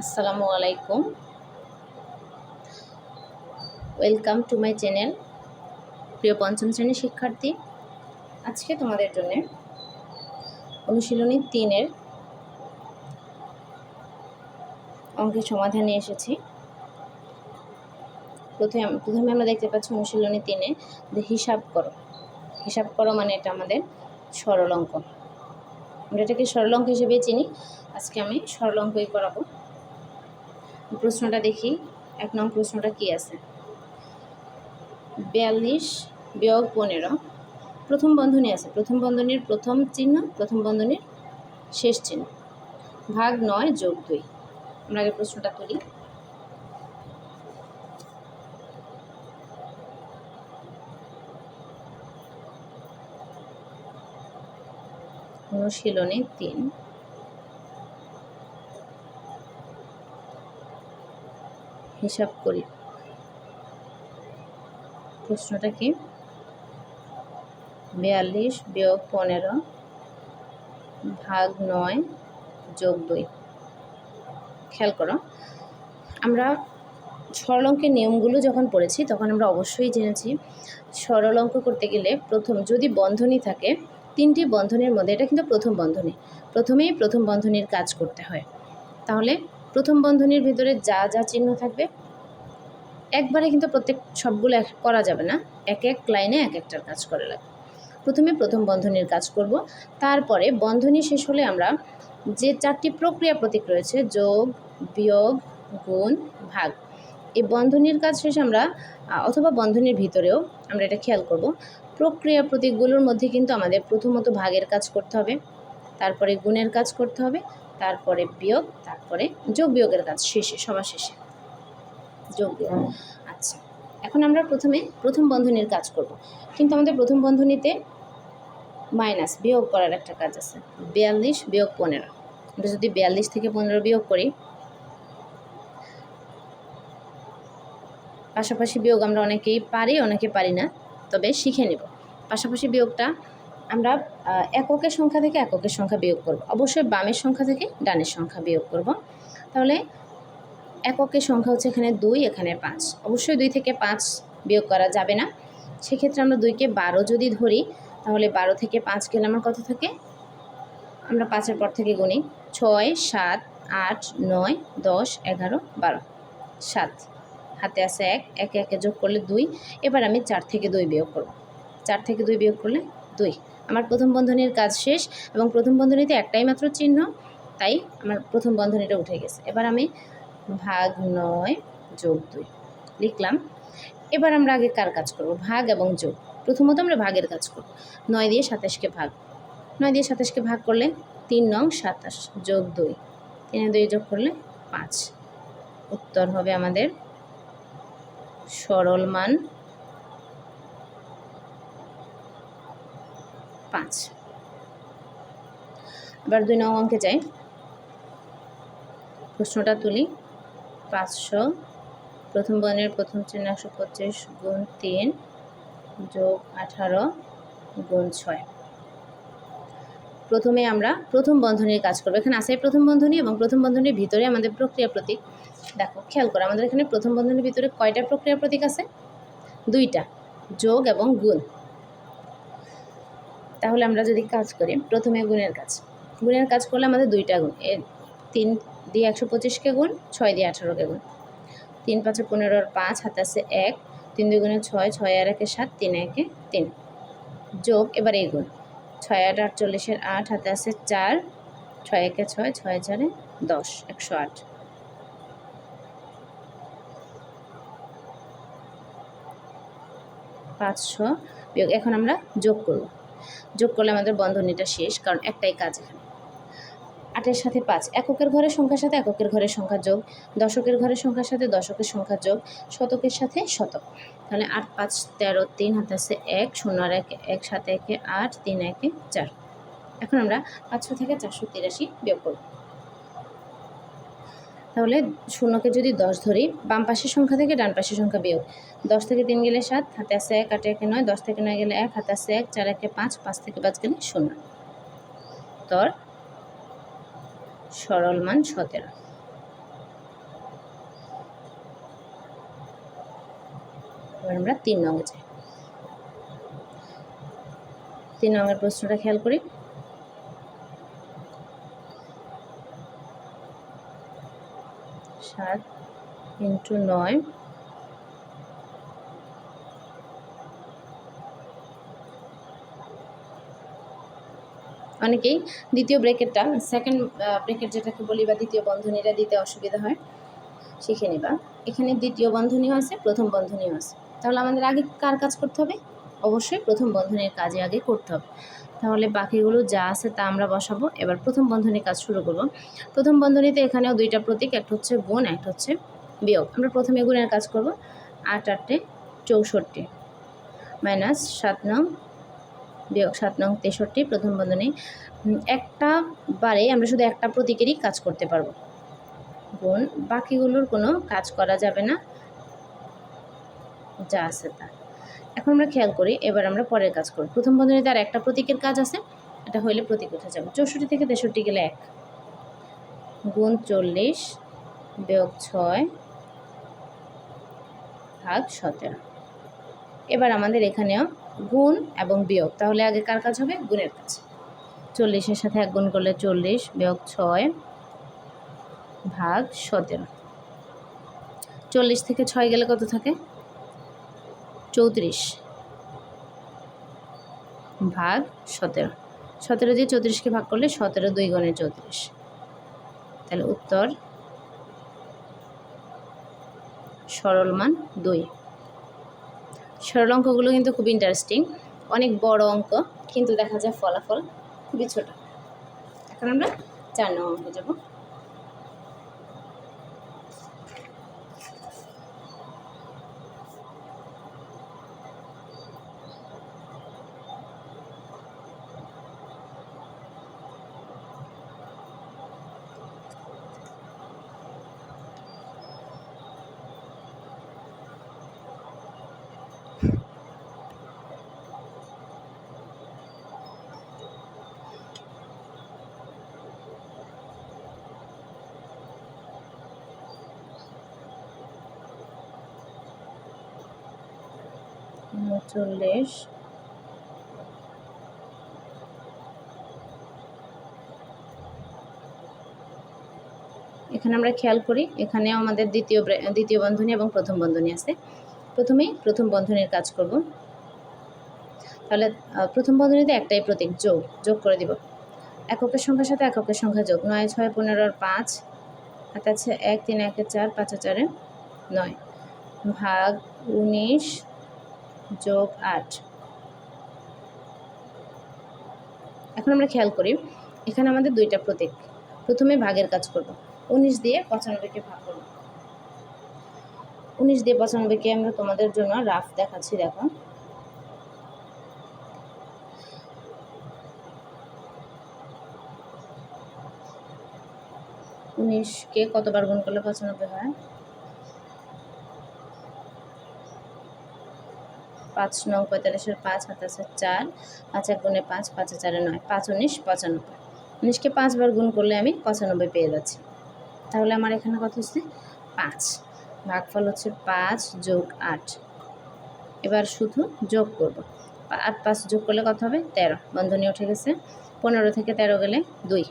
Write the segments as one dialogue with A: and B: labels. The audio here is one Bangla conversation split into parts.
A: আসসালামু আলাইকুম। ওয়েলকাম টু মাই চ্যানেল প্রিয় পঞ্চম শ্রেণির শিক্ষার্থী। আজকে তোমাদের জন্য অনুশীলনী তিনের অঙ্কের সমাধান এসেছি। প্রথমে প্রথমে আমরা দেখতে পাচ্ছি অনুশীলনী তিনে হিসাব করো। হিসাব করো মানে এটা আমাদের সরল অঙ্ক। আমরা এটাকে সরল অঙ্ক হিসেবে চিনি। আজকে আমি সরল অঙ্কই করাবো। প্রশ্নটা দেখি। এক নং প্রশ্নটা কি আছে? বিয়াল্লিশ বিয়োগ পনেরো। প্রথম বন্ধনী আছে। প্রথম বন্ধনীর প্রথম চিহ্ন, প্রথম বন্ধনীর শেষ চিহ্ন। ভাগ নয় যোগ দুই। আমরা আগে প্রশ্নটা তুলি। অনুশীলনে তিন। হিসাব করি। প্রশ্নটা কি? বিয়াল্লিশ বিয়োগ পনেরো ভাগ নয় যোগ দুই। খেয়াল করো, আমরা সরল নিয়মগুলো যখন পড়েছি, তখন আমরা অবশ্যই জেনেছি সরল করতে গেলে প্রথম যদি বন্ধনী থাকে, তিনটি বন্ধনীর মধ্যে, এটা কিন্তু প্রথম বন্ধনী, প্রথমেই প্রথম বন্ধনীর কাজ করতে হয়। তাহলে প্রথম বন্ধনীর ভিতরে যা যা চিহ্ন থাকবে একবারে কিন্তু প্রত্যেক সবগুলো এক করা যাবে না। এক এক লাইনে এক একটার কাজ করে লাগবে প্রথমে প্রথম বন্ধনীর কাজ করব। তারপরে বন্ধনী শেষ হলে আমরা যে চারটি প্রক্রিয়া প্রতীক রয়েছে, যোগ, বিয়োগ, গুণ, ভাগ, এই বন্ধনীর কাজ শেষে আমরা অথবা বন্ধনীর ভিতরেও আমরা এটা খেয়াল করব। প্রক্রিয়া প্রতীকগুলোর মধ্যে কিন্তু আমাদের প্রথমত ভাগের কাজ করতে হবে, তারপরে গুণের কাজ করতে হবে, তারপরে বিয়োগ, তারপরে যোগ বিয়োগের কাজ শেষে সবার শেষে যোগ দেওয়া আচ্ছা এখন আমরা প্রথমে প্রথম বন্ধনীর কাজ করব। কিন্তু আমাদের প্রথম বন্ধনীতে মাইনাস বিয়োগ করার একটা কাজ আছে। বিয়াল্লিশ বিয়োগ পনেরো। আমরা যদি বিয়াল্লিশ থেকে পনেরো বিয়োগ করি, পাশাপাশি বিয়োগ আমরা অনেকেই পারি, অনেকে পারি না, তবে শিখে নেব। পাশাপাশি বিয়োগটা আমরা এককের সংখ্যা থেকে এককের সংখ্যা বিয়োগ করব। অবশ্যই বামের সংখ্যা থেকে ডানের সংখ্যা বিয়োগ করব। তাহলে এককের সংখ্যা হচ্ছে এখানে দুই, এখানে পাঁচ। অবশ্যই দুই থেকে পাঁচ বিয়োগ করা যাবে না। সেক্ষেত্রে আমরা দুইকে বারো যদি ধরি, তাহলে বারো থেকে পাঁচ গেলে আমার কত থাকে? আমরা পাঁচের পর থেকে গুনি। ছয়, সাত, আট, নয়, দশ, এগারো, বারো। সাত। হাতে আছে এক, একে একে যোগ করলে দুই। এবার আমি চার থেকে দুই বিয়োগ করব। চার থেকে দুই বিয়োগ করলে দুই। আমার প্রথম বন্ধনীর কাজ শেষ এবং প্রথম বন্ধনীতে একটাই মাত্র চিহ্ন, তাই আমার প্রথম বন্ধনীটা উঠে গেছে। এবার আমি ভাগ নয় যোগ দুই। লিখলাম। এবার আমরা আগে কার কাজ করব? ভাগ এবং যোগ। প্রথমত আমরা ভাগের কাজ করব। নয় দিয়ে সাতাশকে ভাগ। নয় দিয়ে সাতাশকে ভাগ করলে তিন নং সাতাশ যোগ দুই। তিনে দুই যোগ করলে পাঁচ। উত্তর হবে আমাদের সরল মান পাঁচ। এবার দুই নং অঙ্কে যাই। প্রশ্নটা তুলি। পাঁচশো। প্রথম বর্ণের প্রথম চিহ্ন একশো পঁচিশ গুণ তিন যোগ আঠারো গুণ ছয়। প্রথমে আমরা প্রথম বন্ধনীর কাজ করব। এখানে আছে প্রথম বন্ধনী এবং প্রথম বন্ধনীর ভিতরে আমাদের প্রক্রিয়া প্রতীক। দেখো, খেয়াল করো, আমাদের এখানে প্রথম বন্ধনীর ভিতরে কয়টা প্রক্রিয়া প্রতীক আছে? দুইটা, যোগ এবং গুণ। তাহলে আমরা যদি কাজ করি, প্রথমে গুণের কাজ। গুণের কাজ করলে আমাদের দুইটা গুণ। এ তিন দিয়ে একশো পঁচিশকে গুণ, ছয় দিয়ে আঠারোকে গুণ। তিন পাঁচে পনেরোর পাঁচ, হাতে আছে এক। তিন দুই গুণে ছয় ছয় আর একে সাত, তিন একে তিন। যোগ, এবার এই গুণ। ছয় আট, আটচল্লিশের আট, হাতে আছে চার। ছয় একে ছয় ছয় চারে দশ, একশো আট। পাঁচশো এখন আমরা যোগ করব। যোগ করলে আমাদের বন্ধনীটা শেষ, কারণ একটাই কাজ এখানে। আটের সাথে পাঁচ। এককের ঘরের সংখ্যার সাথে এককের ঘরের সংখ্যা যোগ, দশকের ঘরের সংখ্যার সাথে দশকের সংখ্যা যোগ, শতকের সাথে শতক। তাহলে আট, পাঁচ, তেরো, তিন, হাতে আছে এক, শূন্য আর এক এক সাথে একে, আট, তিন, একে, চার। এখন আমরা পাঁচশো থেকে চারশো তিরাশি বিয়োগ করব। তাহলে শূন্যকে যদি দশ ধরি, বাম পাশের সংখ্যা থেকে ডান পাশের সংখ্যা বিয়োগ। দশ থেকে তিন গেলে সাত, হাতে আছে এক, আটে একে নয়, দশ থেকে নয় গেলে এক, হাতে আছে এক, চার, একে পাঁচ পাঁচ থেকে পাঁচ গেলে শূন্য। তর সরল মান সতেরো। এবার আমরা তিন নঙ্গে যাই। তিন নঙ্গের প্রশ্নটা খেয়াল করি। সাত ইন্টু নয় অনেকেই দ্বিতীয় ব্রেকেটটা সেকেন্ড ব্রেকেট যেটাকে বলি বা দ্বিতীয় বন্ধনীটা দিতে অসুবিধা হয়, শিখে নিবা। এখানে দ্বিতীয় বন্ধনীও আছে, প্রথম বন্ধনীও আছে। তাহলে আমাদের আগে কার কাজ করতে হবে? অবশ্যই প্রথম বন্ধনীর কাজে আগে করতে হবে। তাহলে বাকিগুলো যা আছে তা আমরা বসাবো। এবার প্রথম বন্ধনীর কাজ শুরু করব। প্রথম বন্ধনীতে এখানেও দুইটা প্রতীক, একটা হচ্ছে গুণ, একটা হচ্ছে বিয়োগ। আমরা প্রথমে গুণের কাজ করব। আট আটটে চৌষট্টি, মাইনাস সাত নং বিয়োগ সাত নং তেষট্টি প্রথম বন্ধনী। একটা বারে আমরা শুধু একটা প্রতীকেরই কাজ করতে পারব। গুণ, বাকিগুলোর কোনো কাজ করা যাবে না। যা আছে তা। এখন আমরা খেয়াল করি, এবার আমরা পরের কাজ করি। প্রথম বন্ধনীতে আর একটা প্রতীকের কাজ আছে, এটা হইলে প্রতীক উঠে যাবে। চৌষট্টি থেকে তেষট্টি গেলে এক। গুণ চল্লিশ বিয়োগ ছয় ভাগ সতেরো। এবার আমাদের এখানেও গুণ এবং বিয়োগ। তাহলে আগে কার কাজ হবে? গুণের কাজ। চল্লিশের সাথে এক গুণ করলে চল্লিশ, বিয়োগ ছয় ভাগ সতেরো। চল্লিশ থেকে ছয় গেলে কত থাকে? চৌত্রিশ ভাগ সতেরো। সতেরো দিয়ে চৌত্রিশকে ভাগ করলে সতেরো দুই গুণে চৌত্রিশ। তাহলে উত্তর সরল মান দুই। সরল অঙ্কগুলো কিন্তু খুব ইন্টারেস্টিং অনেক বড় অঙ্ক, কিন্তু দেখা যায় ফলাফল খুবই ছোট। এখন আমরা চার নম্বর অঙ্ক যাব। উনচল্লিশ। এখানে আমরা খেয়াল করি, এখানেও আমাদের দ্বিতীয় দ্বিতীয় বন্ধনী এবং প্রথম বন্ধনী আছে। প্রথমেই প্রথম বন্ধনীর কাজ করব। তাহলে প্রথম বন্ধনীতে একটাই প্রতীক, যোগ যোগ করে দিব। এককের সংখ্যার সাথে এককের সংখ্যা যোগ, নয়, ছয়, পনেরো আর পাঁচ হাতে আছে এক, তিন, একে চার, পাঁচ, চারে, নয়। ভাগ উনিশ যোগ আট। এখন আমরা খেয়াল করি, এখানে আমাদের দুইটা প্রতীক। প্রথমে ভাগের কাজ করব। উনিশ দিয়ে পঁচানব্বইকে ভাগ করব। উনিশ দিয়ে পঁচানব্বইকে আমরা তোমাদের জন্য রাফ দেখাচ্ছি, দেখো। উনিশকে কতবার গুণ করলে পঁচানব্বই হয়? পাঁচ নং পঁয়তাল্লিশের পাঁচ হাত আছে চার, পাঁচ এক গুণে পাঁচ পাঁচ চারে নয়, পাঁচ উনিশ, পঁচানব্বই। উনিশকে পাঁচবার গুণ করলে আমি পঁচানব্বই পেয়ে যাচ্ছি। তাহলে আমার এখানে কত হচ্ছে? পাঁচ। ভাগফল হচ্ছে পাঁচ যোগ আট। এবার শুধু যোগ করব। আট পাঁচ যোগ করলে কত হবে? তেরো। বন্ধনী উঠে গেছে। পনেরো থেকে তেরো গেলে দুই।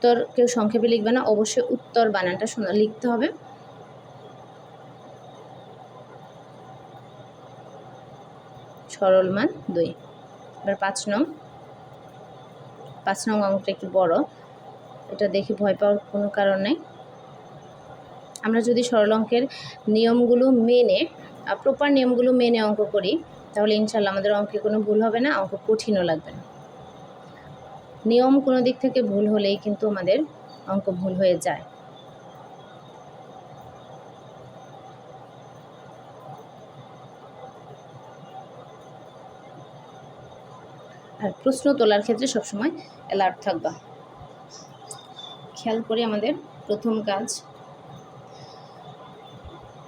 A: উত্তর কেউ সংক্ষেপে লিখবে না, অবশ্যই উত্তর বানানটা শোনা লিখতে হবে। সরল মান দুই। এবার পাঁচ নং। পাঁচ নং অঙ্কটা একটু বড়। এটা দেখে ভয় পাওয়ার কোনো কারণ নেই। আমরা যদি সরল অঙ্কের নিয়মগুলো মেনে প্রপার নিয়মগুলো মেনে অঙ্ক করি, তাহলে ইনশাল্লাহ আমাদের অঙ্কে কোনো ভুল হবে না, অঙ্ক কঠিনও লাগবে না। নিয়ম কোনো দিক থেকে ভুল হলেই কিন্তু আমাদের অঙ্ক ভুল হয়ে যায়। আর প্রশ্ন তোলার ক্ষেত্রে সবসময় অ্যালার্ট থাকবা। খেয়াল করি আমাদের প্রথম কাজ।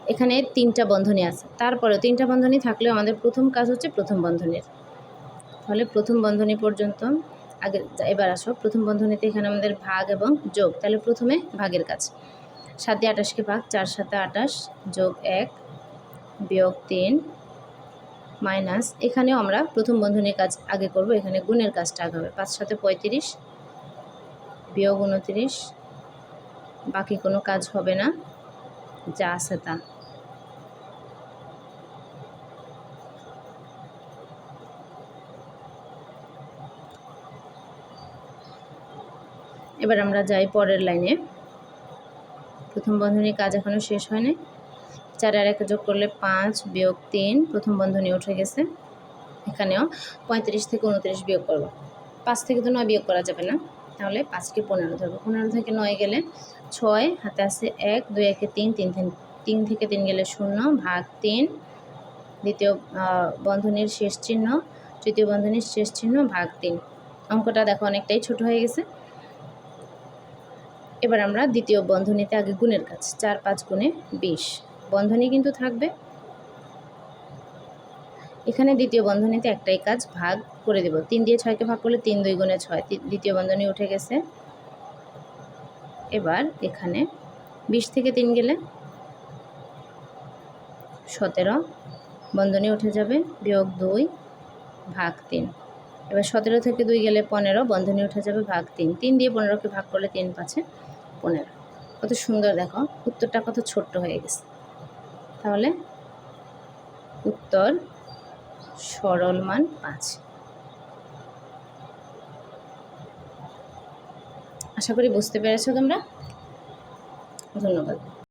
A: এখানে তিনটা বন্ধনী আছে। তারপরে তিনটা বন্ধনী থাকলেও আমাদের প্রথম কাজ হচ্ছে প্রথম বন্ধনীর। তাহলে প্রথম বন্ধনী পর্যন্ত আগে এবার আসো। প্রথম বন্ধনীতে এখানে আমাদের ভাগ এবং যোগ। তাহলে প্রথমে ভাগের কাজ। সাত আটাশকে ভাগ, চার সাথে আটাশ, যোগ এক, বিয়োগ তিন, মাইনাস। এখানেও আমরা প্রথম বন্ধনীর কাজ আগে করব, এখানে গুণের কাজটা আগে হবে। পাঁচ সাথে পঁয়ত্রিশ, বিয়োগ উনত্রিশ, বাকি কোনো কাজ হবে না। যা আছে তা। এবার আমরা যাই পরের লাইনে। প্রথম বন্ধনীর কাজ এখনও শেষ হয়নি। চার আর একে যোগ করলে পাঁচ বিয়োগ তিন, প্রথম বন্ধনী উঠে গেছে। এখানেও পঁয়ত্রিশ থেকে উনত্রিশ বিয়োগ করব। পাঁচ থেকে তো নয় বিয়োগ করা যাবে না। তাহলে পাঁচকে পনেরো ধরবো। পনেরো থেকে নয় গেলে ছয়, হাতে আছে এক, দুই, একে তিন তিন তিন- থেকে তিন গেলে শূন্য, ভাগ তিন। দ্বিতীয় বন্ধনীর শেষ চিহ্ন, তৃতীয় বন্ধনীর শেষ চিহ্ন, ভাগ তিন। অঙ্কটা দেখো অনেকটাই ছোট হয়ে গেছে। এবার আমরা দ্বিতীয় বন্ধনীতে আগে গুণের কাজ, চার, পাঁচ গুণে বিশ। বন্ধনী কিন্তু থাকবে। এখানে দ্বিতীয় বন্ধনীতে একটাই কাজ, ভাগ করে দেব। তিন দিয়ে ছয়কে ভাগ করলে তিন দুই গুণে ছয়। দ্বিতীয় বন্ধনী উঠে গেছে। এবার এখানে বিশ থেকে তিন গেলে সতেরো। বন্ধনী উঠে যাবে, বিয়োগ দুই, ভাগ তিন। এবার সতেরো থেকে দুই গেলে পনেরো, বন্ধনী উঠে যাবে, ভাগ তিন। তিন দিয়ে পনেরোকে ভাগ করলে তিন পাঁচে পনেরো কত সুন্দর দেখো, উত্তরটা কত ছোট্ট হয়ে গেছে। তাহলে উত্তর সরল মান পাঁচ। আশা করি বুঝতে পেরেছ তোমরা? ধন্যবাদ।